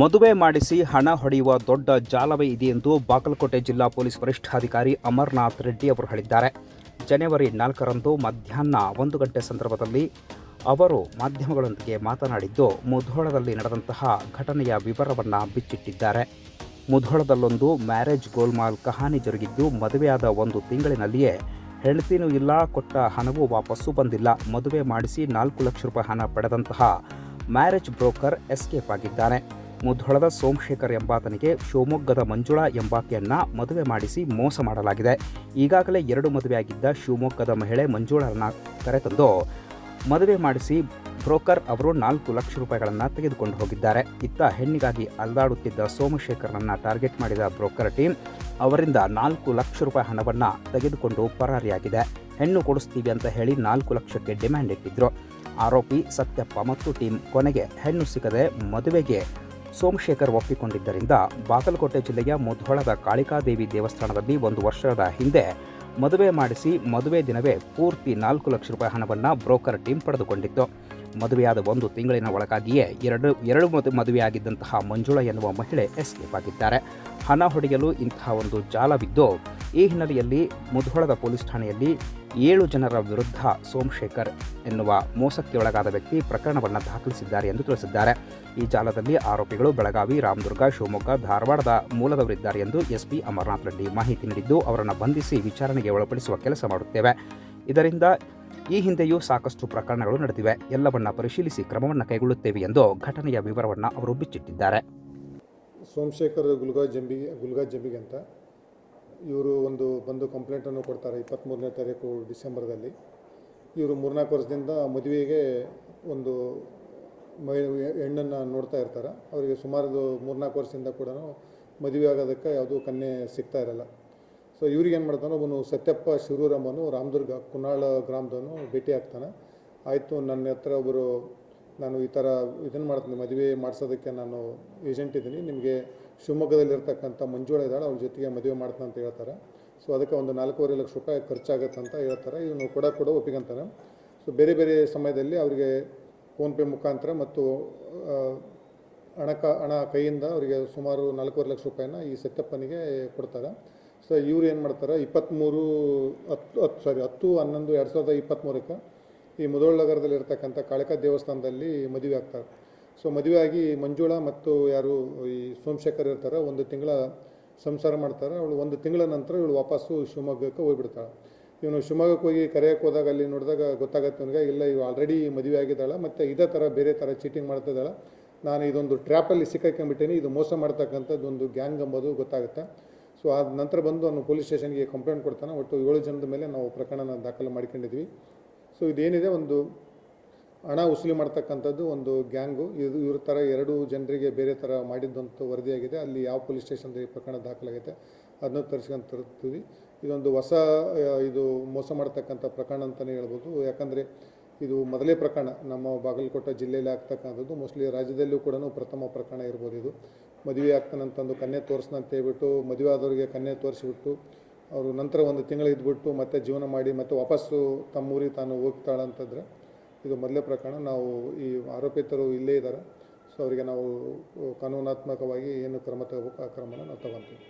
ಮದುವೆ ಮಾಡಿಸಿ ಹಣ ಹೊಡೆಯುವ ದೊಡ್ಡ ಜಾಲವೇ ಇದೆ ಎಂದು ಬಾಗಲಕೋಟೆ ಜಿಲ್ಲಾ ಪೊಲೀಸ್ ವರಿಷ್ಠಾಧಿಕಾರಿ ಅಮರ್ನಾಥ್ ರೆಡ್ಡಿ ಅವರು ಹೇಳಿದ್ದಾರೆ. ಜನವರಿ ನಾಲ್ಕರಂದು ಮಧ್ಯಾಹ್ನ ಒಂದು ಗಂಟೆ ಸಂದರ್ಭದಲ್ಲಿ ಅವರು ಮಾಧ್ಯಮಗಳೊಂದಿಗೆ ಮಾತನಾಡಿದ್ದು, ಮುಧೋಳದಲ್ಲಿ ನಡೆದಂತಹ ಘಟನೆಯ ವಿವರವನ್ನು ಬಿಚ್ಚಿಟ್ಟಿದ್ದಾರೆ. ಮುಧೋಳದಲ್ಲೊಂದು ಮ್ಯಾರೇಜ್ ಗೋಲ್ಮಾಲ್ ಕಹಾನಿ ಜರುಗಿದ್ದು, ಮದುವೆಯಾದ ಒಂದು ತಿಂಗಳಿನಲ್ಲಿಯೇ ಹೆಂಡತಿನೂ ಇಲ್ಲ, ಕೊಟ್ಟ ಹಣವೂ ವಾಪಸ್ಸು ಬಂದಿಲ್ಲ. ಮದುವೆ ಮಾಡಿಸಿ ನಾಲ್ಕು ಲಕ್ಷ ರೂಪಾಯಿ ಹಣ ಪಡೆದಂತಹ ಮ್ಯಾರೇಜ್ ಬ್ರೋಕರ್ ಎಸ್ಕೇಪ್ ಆಗಿದ್ದಾನೆ. ಮುಧೋಳದ ಸೋಮಶೇಖರ್ ಎಂಬಾತನಿಗೆ ಶಿವಮೊಗ್ಗದ ಮಂಜುಳಾ ಎಂಬಾಕೆಯನ್ನ ಮದುವೆ ಮಾಡಿಸಿ ಮೋಸ ಮಾಡಲಾಗಿದೆ. ಈಗಾಗಲೇ ಎರಡು ಮದುವೆಯಾಗಿದ್ದ ಶಿವಮೊಗ್ಗದ ಮಹಿಳೆ ಮಂಜುಳರನ್ನ ಕರೆತಂದು ಮದುವೆ ಮಾಡಿಸಿ ಬ್ರೋಕರ್ ಅವರು ನಾಲ್ಕು ಲಕ್ಷ ರೂಪಾಯಿಗಳನ್ನು ತೆಗೆದುಕೊಂಡು ಹೋಗಿದ್ದಾರೆ. ಇತ್ತ ಹೆಣ್ಣಿಗಾಗಿ ಅಲ್ದಾಡುತ್ತಿದ್ದ ಸೋಮಶೇಖರ್ನನ್ನ ಟಾರ್ಗೆಟ್ ಮಾಡಿದ ಬ್ರೋಕರ್ ಟೀಮ್ ಅವರಿಂದ ನಾಲ್ಕು ಲಕ್ಷ ರೂಪಾಯಿ ಹಣವನ್ನು ತೆಗೆದುಕೊಂಡು ಪರಾರಿಯಾಗಿದೆ. ಹೆಣ್ಣು ಕೊಡಿಸ್ತೀವಿ ಅಂತ ಹೇಳಿ ನಾಲ್ಕು ಲಕ್ಷಕ್ಕೆ ಡಿಮ್ಯಾಂಡ್ ಇಟ್ಟಿದ್ರು. ಆರೋಪಿ ಸತ್ಯಪ್ಪ ಮತ್ತು ಟೀಮ್ ಕೊನೆಗೆ ಹೆಣ್ಣು ಸಿಗದೆ ಮದುವೆಗೆ ಸೋಮಶೇಖರ್ ಒಪ್ಪಿಕೊಂಡಿದ್ದರಿಂದ ಬಾಗಲಕೋಟೆ ಜಿಲ್ಲೆಯ ಮುಧೋಳದ ಕಾಳಿಕಾದೇವಿ ದೇವಸ್ಥಾನದಲ್ಲಿ ಒಂದು ವರ್ಷದ ಹಿಂದೆ ಮದುವೆ ಮಾಡಿಸಿ ಮದುವೆ ದಿನವೇ ಪೂರ್ತಿ ನಾಲ್ಕು ಲಕ್ಷ ರೂಪಾಯಿ ಹಣವನ್ನು ಬ್ರೋಕರ್ ಟೀಮ್ ಪಡೆದುಕೊಂಡಿತ್ತು. ಮದುವೆಯಾದ ಒಂದು ತಿಂಗಳಿನ ಒಳಗಾಗಿಯೇ ಎರಡು ಎರಡು ಮದು, ಮದುವೆಯಾಗಿದ್ದಂತಹ ಮಂಜುಳಾ ಎನ್ನುವ ಮಹಿಳೆ ಎಸ್ಕೇಪ್ ಆಗಿದ್ದಾರೆ. ಹಣ ಹೊಡೆಯಲು ಇಂತಹ ಒಂದು ಜಾಲವಿದ್ದು ಈ ಹಿನ್ನೆಲೆಯಲ್ಲಿ ಮುಧೋಳದ ಪೊಲೀಸ್ ಠಾಣೆಯಲ್ಲಿ ಏಳು ಜನರ ವಿರುದ್ಧ ಸೋಮಶೇಖರ್ ಎನ್ನುವ ಮೋಸಕ್ಕೆ ಒಳಗಾದ ವ್ಯಕ್ತಿ ಪ್ರಕರಣವನ್ನು ದಾಖಲಿಸಿದ್ದಾರೆ ಎಂದು ತಿಳಿಸಿದ್ದಾರೆ. ಈ ಜಾಲದಲ್ಲಿ ಆರೋಪಿಗಳು ಬೆಳಗಾವಿ, ರಾಮದುರ್ಗ, ಶಿವಮೊಗ್ಗ, ಧಾರವಾಡದ ಮೂಲದವರಿದ್ದಾರೆ ಎಂದು ಎಸ್ಪಿ ಅಮರನಾಥ್ ರೆಡ್ಡಿ ಮಾಹಿತಿ ನೀಡಿದ್ದು, ಅವರನ್ನು ಬಂಧಿಸಿ ವಿಚಾರಣೆಗೆ ಒಳಪಡಿಸುವ ಕೆಲಸ ಮಾಡುತ್ತೇವೆ. ಇದರಿಂದ ಈ ಹಿಂದೆಯೂ ಸಾಕಷ್ಟು ಪ್ರಕರಣಗಳು ನಡೆದಿವೆ. ಎಲ್ಲವನ್ನ ಪರಿಶೀಲಿಸಿ ಕ್ರಮವನ್ನು ಕೈಗೊಳ್ಳುತ್ತೇವೆ ಎಂದು ಘಟನೆಯ ವಿವರವನ್ನು ಅವರು ಬಿಚ್ಚಿಟ್ಟಿದ್ದಾರೆ. ಸೋಮಶೇಖರ್ ಗುಲ್ಗಾ ಜಂಬಿಗೆ ಗುಲ್ಗಾ ಜಂಬಿಗೆ ಅಂತ ಇವರು ಒಂದು ಬಂದು ಕಂಪ್ಲೇಂಟನ್ನು ಕೊಡ್ತಾರೆ ಇಪ್ಪತ್ತ್ಮೂರನೇ ತಾರೀಕು ಡಿಸೆಂಬರ್ದಲ್ಲಿ. ಇವರು ಮೂರ್ನಾಲ್ಕು ವರ್ಷದಿಂದ ಮದುವೆಗೆ ಒಂದು ಮಹಿಳೆ ಹೆಣ್ಣನ್ನು ನೋಡ್ತಾ ಇರ್ತಾರೆ. ಅವರಿಗೆ ಸುಮಾರು ಮೂರ್ನಾಲ್ಕು ವರ್ಷದಿಂದ ಕೂಡ ಮದುವೆ ಆಗೋದಕ್ಕೆ ಯಾವುದೂ ಕನ್ಯೆ ಸಿಗ್ತಾ ಇರಲ್ಲ. ಸೊ ಇವ್ರಿಗೆ ಏನು ಮಾಡ್ತಾನೆ ಒಬ್ಬನು ಸತ್ಯಪ್ಪ ಶಿರೂರಮ್ಮನು ರಾಮದುರ್ಗ ಕುನಾಳ ಗ್ರಾಮದವನು ಭೇಟಿ ಆಗ್ತಾನೆ. ಆಯಿತು, ನನ್ನ ಹತ್ರ ಒಬ್ಬರು ನಾನು ಈ ಥರ ಇದನ್ನು ಮಾಡ್ತೀನಿ ಮದುವೆ ಮಾಡಿಸೋದಕ್ಕೆ ನಾನು ಏಜೆಂಟ್ ಇದ್ದೀನಿ ನಿಮಗೆ ಶಿವಮೊಗ್ಗದಲ್ಲಿರ್ತಕ್ಕಂಥ ಮಂಜುಳ ಇದ್ದಾಳೆ, ಅವ್ರ ಜೊತೆಗೆ ಮದುವೆ ಮಾಡ್ತಾನೆ ಅಂತ ಹೇಳ್ತಾರೆ. ಸೊ ಅದಕ್ಕೆ ಒಂದು ನಾಲ್ಕೂವರೆ ಲಕ್ಷ ರೂಪಾಯಿ ಖರ್ಚಾಗುತ್ತೆ ಅಂತ ಹೇಳ್ತಾರೆ. ಇವನು ಕೂಡ ಕೂಡ ಒಪ್ಪಿಗಂತಾನೆ. ಸೊ ಬೇರೆ ಬೇರೆ ಸಮಯದಲ್ಲಿ ಅವರಿಗೆ ಫೋನ್ಪೇ ಮುಖಾಂತರ ಮತ್ತು ಹಣಕ ಹಣ ಕೈಯಿಂದ ಅವರಿಗೆ ಸುಮಾರು ನಾಲ್ಕೂವರೆ ಲಕ್ಷ ರೂಪಾಯಿನ ಈ ಸತ್ಯಪ್ಪನಿಗೆ ಕೊಡ್ತಾರೆ. ಸೊ ಇವ್ರು ಏನು ಮಾಡ್ತಾರೆ ಇಪ್ಪತ್ತ್ಮೂರು ಹತ್ತು ಹತ್ತು ಸಾರಿ ಹತ್ತು, ಹನ್ನೊಂದು, ಎರಡು ಸಾವಿರದ ಇಪ್ಪತ್ತ್ಮೂರಕ್ಕೆ ಈ ಮುದೋಳ್ ನಗರದಲ್ಲಿ ಇರ್ತಕ್ಕಂಥ ಕಾಳಿಕಾ ದೇವಸ್ಥಾನದಲ್ಲಿ ಮದುವೆ ಆಗ್ತಾರೆ. ಸೊ ಮದುವೆ ಆಗಿ ಮಂಜುಳಾ ಮತ್ತು ಯಾರು ಈ ಸೋಮಶೇಖರ್ ಇರ್ತಾರೆ, ಒಂದು ತಿಂಗಳ ಸಂಸಾರ ಮಾಡ್ತಾರೆ. ಅವಳು ಒಂದು ತಿಂಗಳ ನಂತರ ಇವಳು ವಾಪಸ್ಸು ಶಿವಮೊಗ್ಗಕ್ಕೆ ಹೋಗಿಬಿಡ್ತಾಳೆ. ಇವನು ಶಿವಮೊಗ್ಗಕ್ಕೆ ಹೋಗಿ ಕರೆಯಕ್ಕೆ ಹೋದಾಗ ಅಲ್ಲಿ ನೋಡಿದಾಗ ಗೊತ್ತಾಗತ್ತೆ ಅವನಿಗೆ, ಇಲ್ಲ, ಇವು ಆಲ್ರೆಡಿ ಮದುವೆ ಆಗಿದ್ದಾಳೆ, ಮತ್ತು ಇದೇ ಥರ ಬೇರೆ ಥರ ಚೀಟಿಂಗ್ ಮಾಡ್ತಿದ್ದಾಳೆ. ನಾನು ಇದೊಂದು ಟ್ರ್ಯಾಪಲ್ಲಿ ಸಿಕ್ಕಾಕೊಂಡ್ಬಿಟ್ಟೇನೆ, ಇದು ಮೋಸ ಮಾಡ್ತಕ್ಕಂಥದ್ದು ಒಂದು ಗ್ಯಾಂಗ್ ಎಂಬುದು ಗೊತ್ತಾಗುತ್ತೆ. ಸೊ ಆದ ನಂತರ ಬಂದು ಅವನು ಪೊಲೀಸ್ ಸ್ಟೇಷನ್ಗೆ ಕಂಪ್ಲೇಂಟ್ ಕೊಡ್ತಾನೆ. ಒಟ್ಟು ಏಳು ಜನದ ಮೇಲೆ ನಾವು ಪ್ರಕರಣನ ದಾಖಲು ಮಾಡ್ಕೊಂಡಿದ್ವಿ. ಸೊ ಇದೇನಿದೆ? ಒಂದು ಹಣ ವಸೂಲಿ ಮಾಡ್ತಕ್ಕಂಥದ್ದು ಒಂದು ಗ್ಯಾಂಗು. ಇದು ಇವ್ರ ಥರ ಎರಡು ಜನರಿಗೆ ಬೇರೆ ಥರ ಮಾಡಿದ್ದಂಥ ವರದಿಯಾಗಿದೆ. ಅಲ್ಲಿ ಯಾವ ಪೊಲೀಸ್ ಸ್ಟೇಷನ್ದಲ್ಲಿ ಪ್ರಕರಣ ದಾಖಲಾಗೈತೆ ಅದನ್ನು ತರಿಸ್ಕೊಂಡು ತರ್ತೀವಿ. ಇದೊಂದು ಹೊಸ, ಇದು ಮೋಸ ಮಾಡ್ತಕ್ಕಂಥ ಪ್ರಕರಣ ಅಂತಲೇ ಹೇಳ್ಬೋದು. ಯಾಕಂದರೆ ಇದು ಮೊದಲೇ ಪ್ರಕರಣ. ನಮ್ಮ ಬಾಗಲಕೋಟೆ ಜಿಲ್ಲೆಯಲ್ಲಿ ಆಗ್ತಕ್ಕಂಥದ್ದು. ಮೋಸ್ಟ್ಲಿ ರಾಜ್ಯದಲ್ಲೂ ಕೂಡ ಪ್ರಥಮ ಪ್ರಕರಣ ಇರ್ಬೋದು ಇದು. ಮದುವೆ ಆಗ್ತಾನಂತಂದು ಕನ್ಯೆ ತೋರಿಸ್ನಂತ ಹೇಳ್ಬಿಟ್ಟು ಮದುವೆ ಆದವರಿಗೆ ಕನ್ಯೆ ತೋರಿಸ್ಬಿಟ್ಟು ಅವರು ನಂತರ ಒಂದು ತಿಂಗಳು ಇದ್ಬಿಟ್ಟು ಮತ್ತೆ ಜೀವನ ಮಾಡಿ ಮತ್ತೆ ವಾಪಸ್ಸು ತಮ್ಮೂರಿಗೆ ತಾನು ಹೋಗ್ತಾಳಂತಂದರೆ ಇದು ಮೊದಲೇ ಪ್ರಕರಣ. ನಾವು ಈ ಆರೋಪಿತರು ಇಲ್ಲೇ ಇದ್ದಾರೆ. ಸೊ ಅವರಿಗೆ ನಾವು ಕಾನೂನಾತ್ಮಕವಾಗಿ ಏನು ಕ್ರಮ ತಗೋಬೇಕು ಆ ಕ್ರಮನ ನಾವು ತಗೊತೀವಿ.